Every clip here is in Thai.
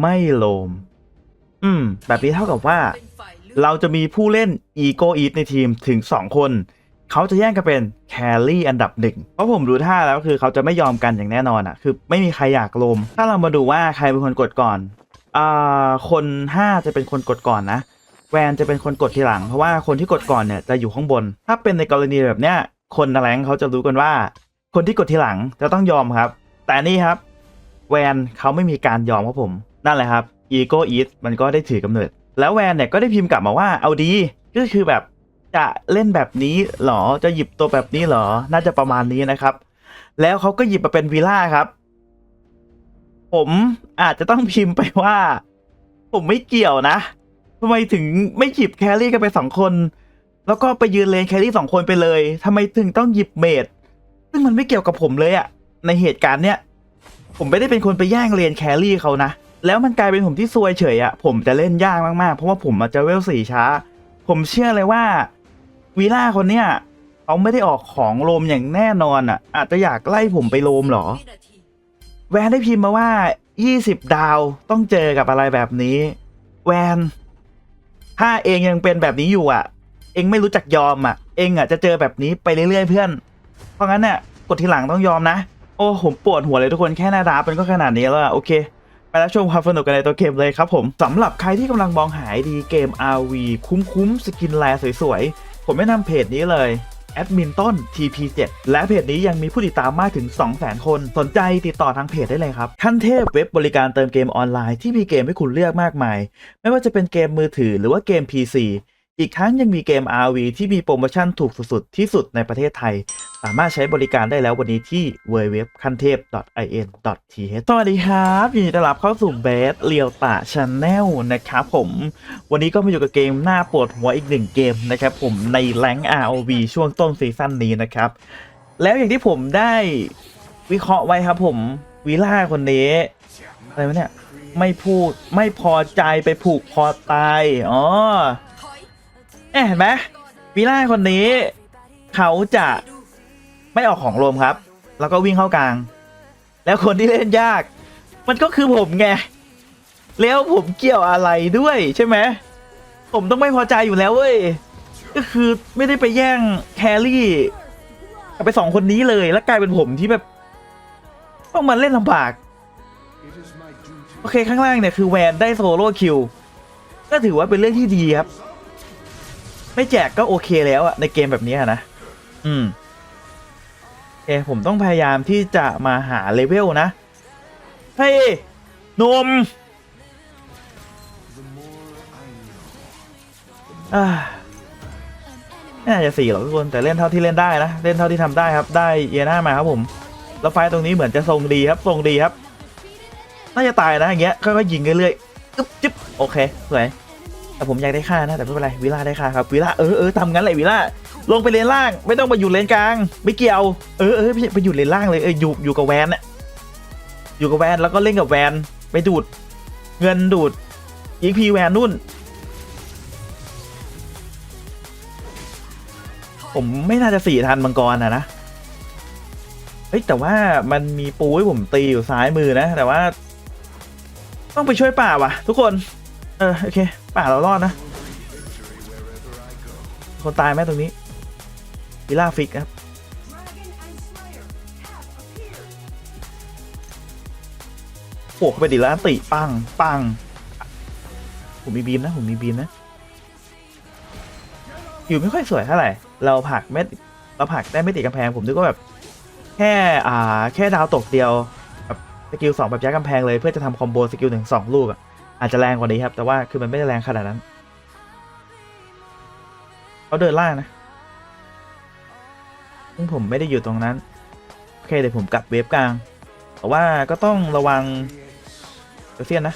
ไม่โลม อืม แบบนี้เท่ากับว่า เราจะมีผู้เล่นอีโกอีทในทีมถึง 2 คน เขาจะแย่งกันเป็นแครี่อันดับหนึ่งเพราะผมดูท่าแล้วคือเขาจะไม่ยอมกันอย่างแน่นอนอะ่ะ คือไม่มีใครอยากลม ถ้าเรามาดูว่าใครเป็นคนกดก่อนอ่าคน5จะเป็นคนกดก่อนนะ แวนจะเป็นคนกดทีหลัง เพราะว่าคนที่กดก่อนเนี่ยจะอยู่ข้างบน ถ้าเป็นในกรณีแบบเนี้ย คนแรงเขาจะรู้กันว่า คนที่กดทีหลังจะต้องยอมครับ แต่นี่ครับ แวนเขาไม่มีการยอมครับผม นั่นแหละครับ Ego Eat มันก็ได้ถือกำเนิด แล้วแวนเนี่ยก็ได้พิมพ์กลับมาว่าเอาดี ก็คือแบบจะเล่นแบบนี้เหรอ จะหยิบตัวแบบนี้เหรอ น่าจะประมาณนี้นะครับ แล้วเขาก็หยิบมาเป็นวิล่าครับ ผมอาจจะต้องพิมพ์ไปว่า ผมไม่เกี่ยวนะทำไมถึงไม่หยิบแครี่กันไปสองคน แล้วก็ไปยืนเลนแครี่สองคนไปเลยทำไมถึงต้องหยิบเมดซึ่งมันไม่เกี่ยวกับผมเลยอะในเหตุการณ์เนี้ยผมไม่ได้เป็นคนไปแย่งเลนแครี่เขานะ แล้วมันกลายเป็นผมที่ซวยเฉยอะผมจะเล่นยากมากๆ เพราะว่าผมมาจะเวลสี่ช้า ผมเชื่อเลยว่าวีล่าคนเนี้ยเขาไม่ได้ออกของโลมอย่างแน่นอนอะอาจจะอยากไล่ผมไปโลมเหรอ แวนได้พิมพ์มาว่า 20 ดาวต้องเจอกับอะไรแบบนี้ แวน ถ้าเองยังเป็นแบบนี้อยู่อะเองไม่รู้จักยอมอะเองอะจะเจอแบบนี้ไปเรื่อยๆเพื่อน เพราะงั้นเนี่ยกดทีหลังต้องยอมนะ โอ้ผมปวดหัวเลยทุกคนแค่หน้าดาเป็นก็ขนาดนี้แล้วอะโอเค ไปรับชมความสนุกกันในตัวเกมเลยครับผมสำหรับใครที่กำลังมองหาดีเกม RV คุ้มๆสกินแลสวยๆ ผมแนะนำเพจนี้เลยแอดมินต้น TP7 และเพจนี้ยังมีผู้ติดตามมากถึง 200,000 คน สนใจติดต่อทางเพจได้เลยครับ ขั้นเทพเว็บบริการเติมเกมออนไลน์ที่มีเกมให้คุณเลือกมากมาย ไม่ว่าจะเป็นเกมมือถือหรือว่าเกม PC อีกทั้งยังมีเกม RV ที่มีโปรโมชั่นถูกสุดๆ ที่สุดในประเทศไทย สามารถใช้บริการได้แล้ววันนี้ที่ www คันเทพ in.th สวัสดีครับยินดีต้อนรับเข้าสู่เบสเรียวตาชาแนลนะครับผม วันนี้ก็มาอยู่กับเกมหน้าปวดหัวอีกหนึ่งเกมนะครับผมในแรง ROV ช่วงต้นซีซั่นนี้นะครับ แล้วอย่างที่ผมได้วิเคราะห์ไว้ครับผมวิล่าคนนี้อะไรวะเนี่ยไม่พูดไม่พอใจไปผูกคอตายอ๋อ เอ๊ะเห็นไหมวิล่าคนนี้ เขาจะไม่ออกของรวมครับ แล้วก็วิ่งเข้ากลาง แล้วคนที่เล่นยาก มันก็คือผมไง แล้วผมเกี่ยวอะไรด้วยใช่ไหม ผมต้องไม่พอใจอยู่แล้วเว้ย ก็คือไม่ได้ไปแย่งแครี่กับไปสองคนนี้เลย แล้วกลายเป็นผมที่แบบ ต้องมาเล่นลำบาก โอเคข้างล่างเนี่ยคือแวนได้โซโล่คิว ก็ถือว่าเป็นเรื่องที่ดีครับ ไม่แจกก็โอเคแล้วอะในเกมแบบนี้นะ อืมโอผมต้องพยายามที่จะมาหาเลเวลนะเฮ้ยนมอ่าน่าจะสี่หรอกทุกคนแต่เล่นเท่าที่เล่นได้นะ เล่นเท่าที่ทำได้ครับ ได้เอียน่ามาครับผม แล้วไฟต์ตรงนี้เหมือนจะทรงดีครับทรงดีครับ น่าจะตายนะอย่างเงี้ยค่อยๆยิงเรื่อยๆจึ๊บจึ๊บโอเคสวย แต่ผมอยากได้ค่านะ แต่ไม่เป็นไรวิล่าได้ค่าครับวิล่าเออเออทำงั้นเลยวิล่าลงไปเลนล่าง ไม่ต้องมาอยู่เลนกลาง ไม่เกี่ยวเออเออไปอยู่เลนล่างเลยเอออยู่อยู่กับแวนน่ะอยู่กับแวนแล้วก็เล่นกับแวนไปดูด เงินดูดยิงพีแวนนู่น ผมไม่น่าจะสี่ทันมังกรนะนะเฮ้ยแต่ว่ามันมีปูให้ผมตีอยู่ซ้ายมือนะ แต่ว่า ต้องไปช่วยป่าว่ะทุกคน เออโอเค ป่าเรารอดนะ คนตายไหมตรงนี้วิล่าฟิกครับโผล่เข้าไปดิแล้วติปังปังผมมีบีมนะ ผมมีบีมนะ อยู่ไม่ค่อยสวยเท่าไหร่ เราผักไม่เราผักได้ไม่ติดกำแพง ผมนึกว่าแบบ แค่อ่า แค่ดาวตกเดียวแบบสกิลสองแบบยัดกำแพงเลยเพื่อจะทำคอมโบสกิลหนึ่งสองลูกอะ อาจจะแรงกว่านี้ครับ แต่ว่าคือมันไม่ได้แรงขนาดนั้นเขาเดินล่างนะซึ่งผมไม่ได้อยู่ตรงนั้น โอเคเดี๋ยวผมกลับเวฟกลาง แต่ว่าก็ต้องระวังเดเซียนนะ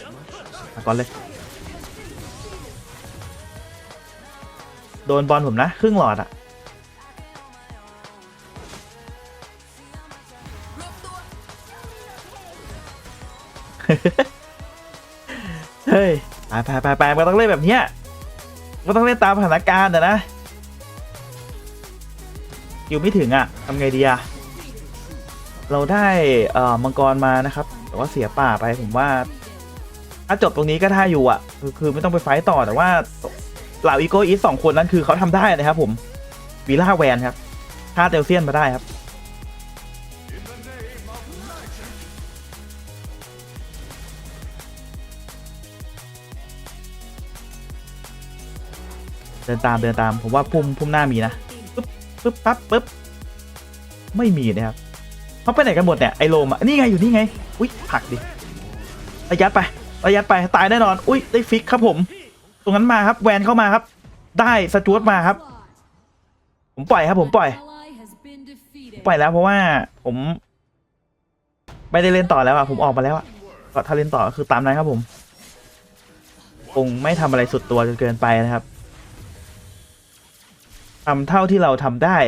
มาก่อนเลย โดนบอลผมนะ ครึ่งหลอดอะ ยไปไปไปไปมันต้องเล่นแบบเนี้ยก็ต้องเล่นตามสถานการณ์อะนะอยู่ไม่ถึงอะทำไงดีอะเราได้เอ่อมังกรมานะครับ แต่ว่าเสียป่าไปผมว่า ถ้าจบตรงนี้ก็ได้อยู่อะ คือคือไม่ต้องไปไฟต์ต่อแต่ว่าเหล่าอีโกอีสสองคนนั้นคือเขาทำได้นะครับผมวีล่าแวนครับฆ่าเตลเซียนมาได้ครับ เดินตามเดินตามผมว่าพุ่มพุ่มหน้ามีนะปึ๊บปึ๊บปั๊บปึ๊บไม่มีนะครับเขาไปไหนกันหมดเนี่ยไอโลมอะนี่ไงอยู่นี่ไง อุ้ยผักดิระยัดไประยัดไปตายแน่นอน อุ้ยได้ฟิกครับผม ตรงนั้นมาครับแวนเข้ามาครับ ได้สจวตมาครับ ผมปล่อยครับ ผมปล่อยปล่อยแล้วเพราะว่าผมไม่ได้เล่นต่อแล้วอะผมออกมาแล้วอะก็ถ้าเล่นต่อคือตามนั้นครับผมคงไม่ทำอะไรสุดตัวจนเกินไปนะครับ ทำเท่าที่เราทำได้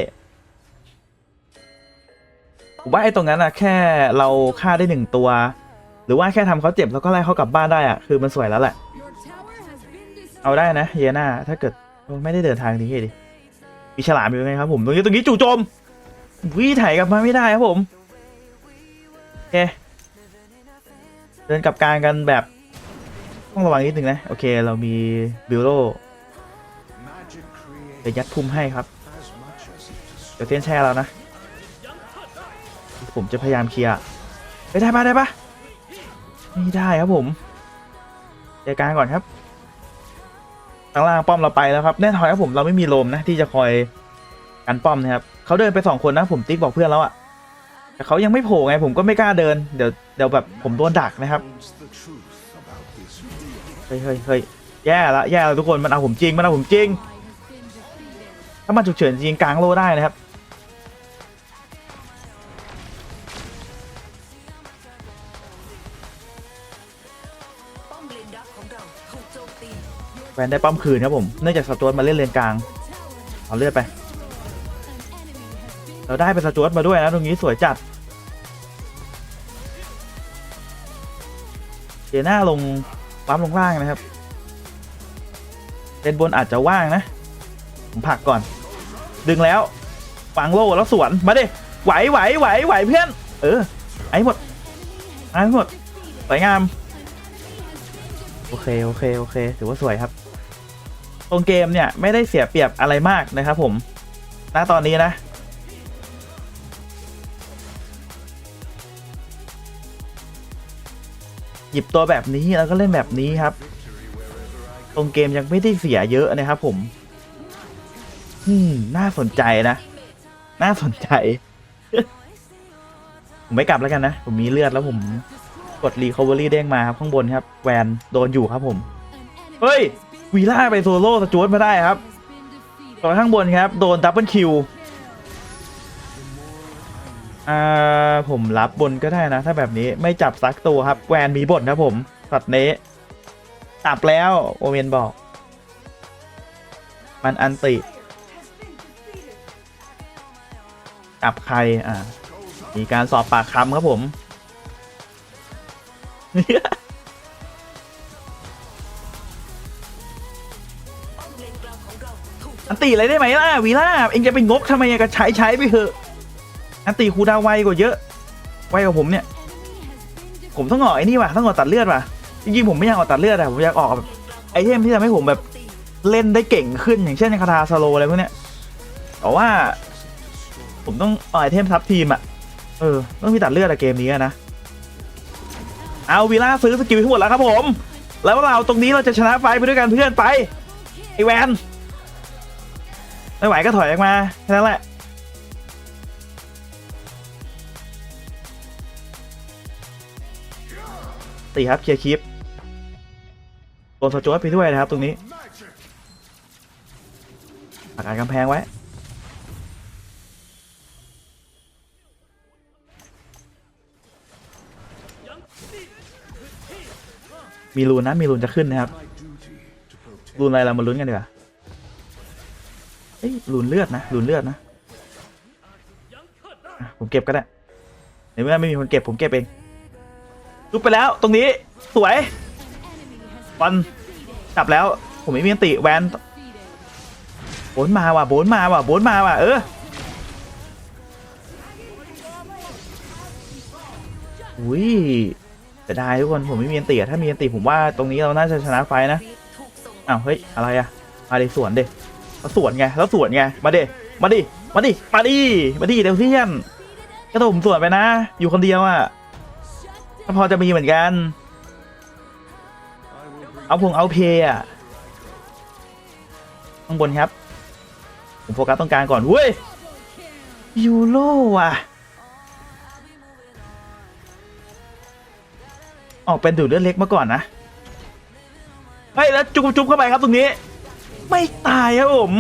ผมว่าไอ้ตรงนั้นอะแค่เราฆ่าได้หนึ่งตัว หรือว่าแค่ทำเขาเจ็บแล้วก็ไล่เขากลับบ้านได้อะคือมันสวยแล้วแหละ เอาได้นะเยนาถ้าเกิดไม่ได้เดินทางนี้ดิมีฉลามอยู่ไหมครับผมตรงนี้ตรงนี้จู่โจมวิถ่ายกลับมาไม่ได้ครับผมโอเคเดินกลับกลางกันแบบต้องระวังนิดนึงนะ โอเคเรามีบิลโล เดี๋ยวยัดพุ่มให้ครับ เดี๋ยวเต้นแช่แล้วนะ ผมจะพยายามเคลียร์ไปได้ปะได้ปะไม่ได้ครับผมเดี๋ยวกางก่อนครับข้างล่างป้อมเราไปแล้วครับแน่นอนครับผมเราไม่มีลมนะที่จะคอยกันป้อมนะครับเขาเดินไปสองคนนะผมติ๊กบอกเพื่อนแล้วอะแต่เขายังไม่โผล่ไงผมก็ไม่กล้าเดินเดี๋ยวเดี๋ยวแบบผมโดนดักนะครับเฮ้ยเฮ้ยเฮ้ยแย่ละแย่ละทุกคนมันเอาผมจริงมันเอาผมจริง ถ้ามันฉุกเฉินจริงกลางโลได้นะครับ แวนได้ป้อมคืนครับผมเนื่องจากสจวตมาเล่นเลนกลาง เอาเลือดไป เราได้เป็นสจวตมาด้วยนะตรงนี้สวยจัดเดน่าลงปั๊มลงล่างนะครับเลนบนอาจจะว่างนะ ผมผักก่อน ดึงแล้วฝังโล่แล้วสวนมาดิไหวไหวไหวไหวเพื่อน เออไอ้หมดไอ้หมดสวยงาม โอเคโอเคโอเค ถือว่าสวยครับตรงเกมเนี่ยไม่ได้เสียเปรียบอะไรมากนะครับผมณตอนนี้นะหยิบตัวแบบนี้แล้วก็เล่นแบบนี้ครับ ตรงเกมยังไม่ได้เสียเยอะนะครับผม อืม น่าสนใจนะ น่าสนใจ ผมไม่กลับแล้วกันนะ ผมมีเลือดแล้วผมกดรีคอเวอรี่เด้งมาครับ ข้างบนครับ แวนโดนอยู่ครับผม เฮ้ย วีล่าไปโซโล่สจวตมาได้ครับตอนข้างบนครับ โดนดับเบิลคิว อ่า ผมรับบนก็ได้นะ ถ้าแบบนี้ไม่จับซักตัวครับ แวนมีบทครับผมตัดเนี้จับแล้ว โอเมนบอก มันอันติ จับใครอ่ามีการสอบปากคำครับผม อันตีอะไรได้ไหมล่ะวีล่าเองจะไปงกทำไมก็ใช้ใช้ไปเถอะ อันตีคูดาวไวกว่าเยอะ ไวกว่าผมเนี่ย ผมต้องออกไอ้นี่ว่ะต้องออกตัดเลือดว่ะ จริงๆผมไม่อยากออกตัดเลือดอะผมอยากออกแบบไอเทมที่ทำให้ผมแบบเล่นได้เก่งขึ้นอย่างเช่นคาถาสโลอะไรพวกเนี้ยแต่ว่า ผมต้องเอาไอเทมทับทีมอะเออ ต้องมีตัดเลือดอะเกมนี้นะ เอาวีล่าซื้อสกิลทั้งหมดแล้วครับผม แล้วเราตรงนี้เราจะชนะไฟไปด้วยกันเพื่อนไปไอแวนไม่ไหวก็ถอยออกมาแค่นั้นแหละตีครับเคลียร์คลิปโดนสจไปด้วยนะครับตรงนี้ปักการกำแพงไว้ มีรูนนะมีรูนจะขึ้นนะครับรูนอะไรเรามาลุ้นกันดีกว่าเอ้ยรูนเลือดนะรูนเลือดนะผมเก็บก็ได้ในเมื่อไม่มีคนเก็บผมเก็บเองลุกไปแล้วตรงนี้สวยบอลจับแล้วผมไม่มีอันติแวนโบนมาว่ะโบนมาว่ะโบนมาว่ะเอออุ้ย แต่ได้ทุกคนผมไม่มีอันติอะถ้ามีอันติผมว่าตรงนี้เราน่าจะชนะไฟนะอ้าวเฮ้ยอะไรอะมาดิสวนดิสวนไงแล้วสวนไงมาดิมาดิมาดิมาดิมาดิเดี๋ยวเพื่อนก็ต้องผมสวนไปนะ อยู่คนเดียวอะก็พอจะมีเหมือนกัน เอาพงเอาเพย์อะข้างบนครับ ผมโฟกัสต้องกลารก่อนเว้ยยูโรว่ะ ออกเป็นดูดเลือดเล็กมาก่อนนะเฮ้ยแล้วจุ๊บจุบเข้าไปครับตรงนี้ ไม่ตายครับผม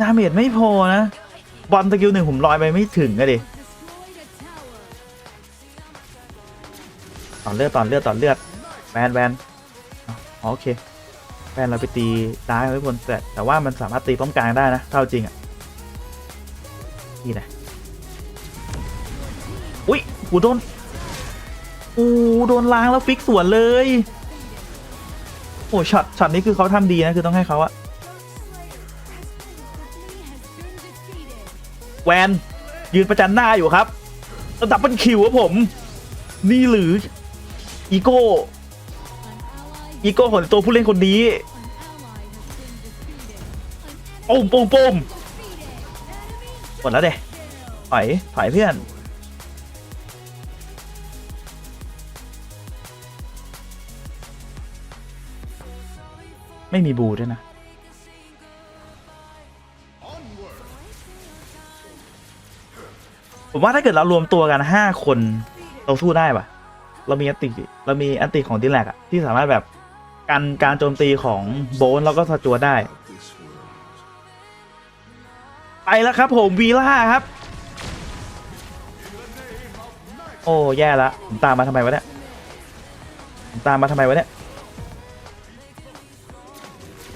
ดาเมจไม่พอนะ บอลสกิลหนึ่งผมลอยไปไม่ถึงอะดิตอนเลือดตอนเลือดตอนเลือดแบนแบนอ๋อโอเคแบนเราไปตีซ้ายไว้บนแต่แต่ว่ามันสามารถตีป้อมกลางได้นะ เท่าจริงอะ นี่นะ อุ้ยหูโดน โดนล้างแล้วฟิกสวนเลย โอ้ช็อตช็อตนี้คือเขาทำดีนะ คือต้องให้เขาอะแวน ยืนประจันหน้าอยู่ครับระดับเป็นคิวครับผม นี่หรืออีโก้อีโก้ของตัวผู้เล่นคนนี้ปุ้มปุ้มปุ้มหมดแล้วเด้ถอยถอยเพื่อน ไม่มีบูด้วยนะ ผมว่าถ้าเกิดเรารวมตัวกันห้าคน เราสู้ได้ปะเรามีอันติเรามีอันติของดิแลกอะที่สามารถแบบกันการโจมตีของโบนแล้วก็สจวได้ ไปแล้วครับผมวีล่าครับ โอ้แย่ละผมตามมาทำไมวะเนี่ยผมตามมาทำไมวะเนี่ย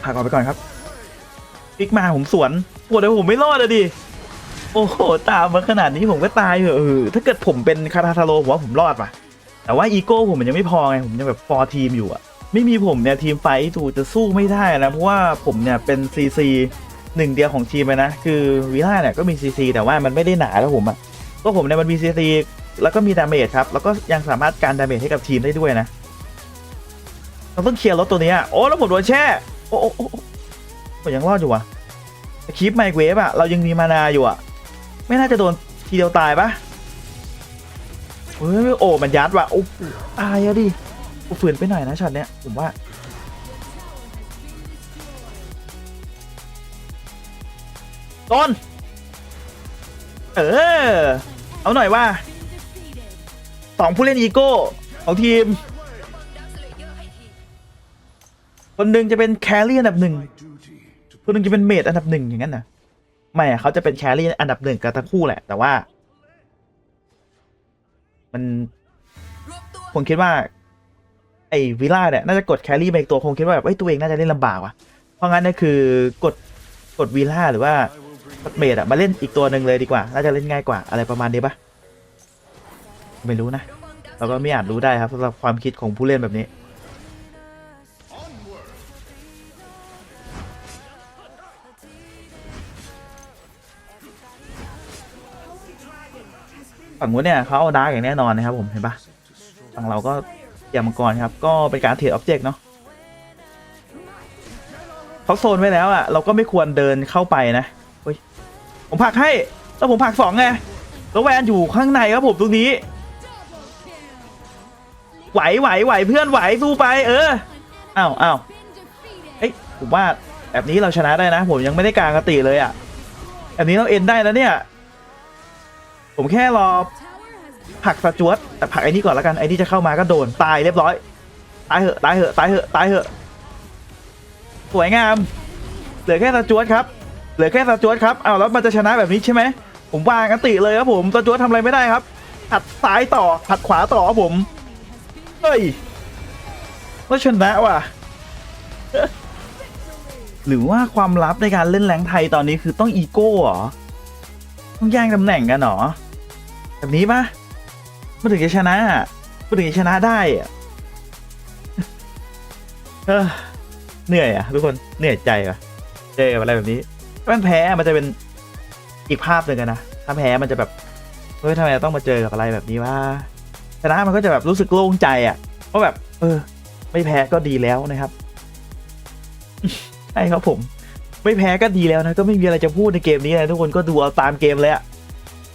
ผลักออกไปก่อนครับปิกมาผมสวนปวดเลยผมไม่รอดเลยดิ โอ้โห ตามมาขนาดนี้ผมก็ตายเหอะถ้าเกิดผมเป็นคาทาทาโร่ผมว่าผมรอดป่ะ แต่ว่าอีโก้ผมมันยังไม่พอไง ผมยังแบบฟอร์ทีมอยู่อะไม่มีผมเนี่ยทีมไฟท์ถูจะสู้ไม่ได้นะ เพราะว่าผมเนี่ยเป็นซีซีหนึ่งเดียวของทีมเลยนะ คือวิล่าเนี่ยก็มีซีซีแต่ว่ามันไม่ได้หนาแล้วผมอะก็ผมเนี่ยมันมีซีซีแล้วก็มีดาเมจครับ แล้วก็ยังสามารถการดาเมจให้กับทีมได้ด้วยนะ เราต้องเคลียร์รถตัวนี้ยโอ้แล้วผมโดนแช่ โอ้โอ้โอ้ผมยังรอดอยู่วะคลิปไมเวฟอะเรายังมีมานาอยู่อะไม่น่าจะโดนทีเดียวตายปะเฮ้ยโอ้มันยัดว่ะโอ้โหตายอะดิกูฝืนไปหน่อยนะช็อตเนี้ยผมว่าต้นเออ เอาหน่อยว่าสองผู้เล่นอีโก้ของทีม คนหนึ่งจะเป็นแครี่อันดับหนึ่งคนหนึ่งจะเป็นเมดอันดับหนึ่งอย่างนั้นนะไม่อะเขาจะเป็นแครี่อันดับหนึ่งกันทั้งคู่แหละ แต่ว่า มันผมคิดว่า ไอ้วิล่าเนี่ยน่าจะกดแครี่ไปอีกตัวคงคิดว่าแบบเอ้ตัวเองน่าจะเล่นลำบากว่ะเพราะงั้นเนี่ยคือกดกดวิล่าหรือว่าเมดอะมาเล่นอีกตัวหนึ่งเลยดีกว่า น่าจะเล่นง่ายกว่าอะไรประมาณนี้ปะไม่รู้นะระวังดักเราก็ไม่อาจรู้ได้ครับสำหรับความคิดของผู้เล่นแบบนี้ ฝั่งนู้นเนี่ยเขาเอาดาร์กอย่างแน่นอนนะครับผมเห็นปะฝั่งเราก็ยร์มังกรครับ ก็เป็นการเทรดออบเจกต์เนาะเขาโซนไว้แล้วอะเราก็ไม่ควรเดินเข้าไปนะเฮ้ยผมผักให้แล้วผมผักสองไงแล้วแวนอยู่ข้างในครับผมตรงนี้ ไหวไหวไหวเพื่อนไหวสู้ไป เอออ้าวอ้าวเอ้ยผมว่าแบบนี้เราชนะได้นะ ผมยังไม่ได้กลางกติเลยอะแบบนี้เราเอ็นได้แล้วเนี่ย ผมแค่รอผักสจวตแต่ผักไอ้นี่ก่อนแล้วกันไอ้นี่จะเข้ามาก็โดนตายเรียบร้อยตายเหอะตายเหอะตายเหอะตายเหอะสวยงาม เหลือแค่สจวตครับ เหลือแค่สจวตครับเอาแล้วมันจะชนะแบบนี้ใช่ไหมผมวางกันติเลยครับผมสจวตทำอะไรไม่ได้ครับผัดซ้ายต่อผัดขวาต่อครับผมเฮ้ยแล้วชนะว่ะหรือว่าความลับในการเล่นแรงไทยตอนนี้คือต้องอีโก้เหรอ ต้องแย่งตำแหน่งกันเหรอ แบบนี้ปะมันถึงจะชนะมันถึงจะชนะได้อะเออเหนื่อยอะทุกคนเหนื่อยใจอะเจออะไรแบบนี้ถ้ามันแพ้มันจะเป็นอีกภาพหนึ่งกันนะถ้าแพ้มันจะแบบเฮ้ยทำไมต้องมาเจอกับอะไรแบบนี้วะชนะมันก็จะแบบรู้สึกโล่งใจอะ่ะว่าะแบบ เออ ไม่แพ้ก็ดีแล้วนะครับใช่ครับผม ไม่แพ้ก็ดีแล้วนะ ก็ไม่มีอะไรจะพูดในเกมนี้นะทุกคนก็ดูเอาตามเกมเลยอะ่ะ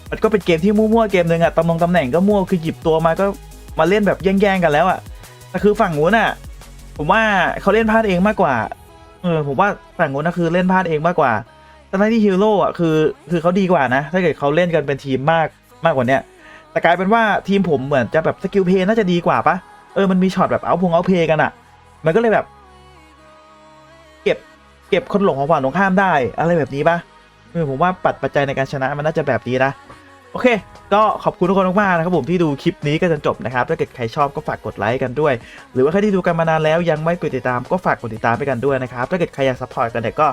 มันก็เป็นเกมที่มั่วๆเกมหนึ่งอะ่ะตำแหน่งตำแหน่งก็มั่วคือหยิบตัวมาก็มาเล่นแบบแย่งๆกันแล้วอะ่ะแต่คือฝั่งนู้นอะผมว่าเขาเล่นพลาดเองมากกว่า เออผมว่าฝั่งนู้นนะคือเล่นพลาดเองมากกว่าแต่ในที่ฮีโร่อะคือคือเขาดีกว่านะ ถ้าเกิดเขาเล่นกันเป็นทีมมากมากกว่าเนี้ยแต่กลายเป็นว่าทีมผมเหมือนจะแบบสกิลเพย์น่าจะดีกว่าปะเออมันมีช็อตแบบเอาพงเอาเพย์กันอะมันก็เลยแบบ เก็บเก็บคนหลงของฝ่ายตรงข้ามได้ อะไรแบบนี้ปะเออผมว่าปัดปัจจัยในการชนะมันน่าจะแบบนี้นะ โอเค ก็ขอบคุณทุกคนมากๆนะครับผมที่ดูคลิปนี้กันจนจบนะครับ ถ้าเกิดใครชอบก็ฝากกดไลค์กันด้วย หรือว่าใครที่ดูกันมานานแล้วยังไม่กดติดตามก็ฝากกดติดตามไปกันด้วยนะครับ ถ้าเกิดใครอยากซัพพอร์ตกันเนี่ยก็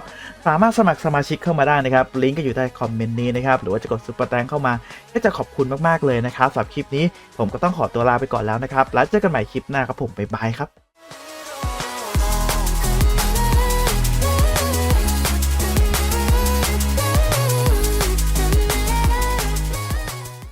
สามารถสมัครสมาชิกเข้ามาได้นะครับ ลิงก์ก็อยู่ใต้คอมเมนต์นี้นะครับ หรือว่าจะกดซุปเปอร์แตงเข้ามา ก็จะขอบคุณมากๆเลยนะครับสำหรับคลิปนี้ผมก็ต้องขอตัวลาไปก่อนแล้วนะครับ แล้วเจอกันใหม่คลิปหน้าครับผมบ๊ายบายครับ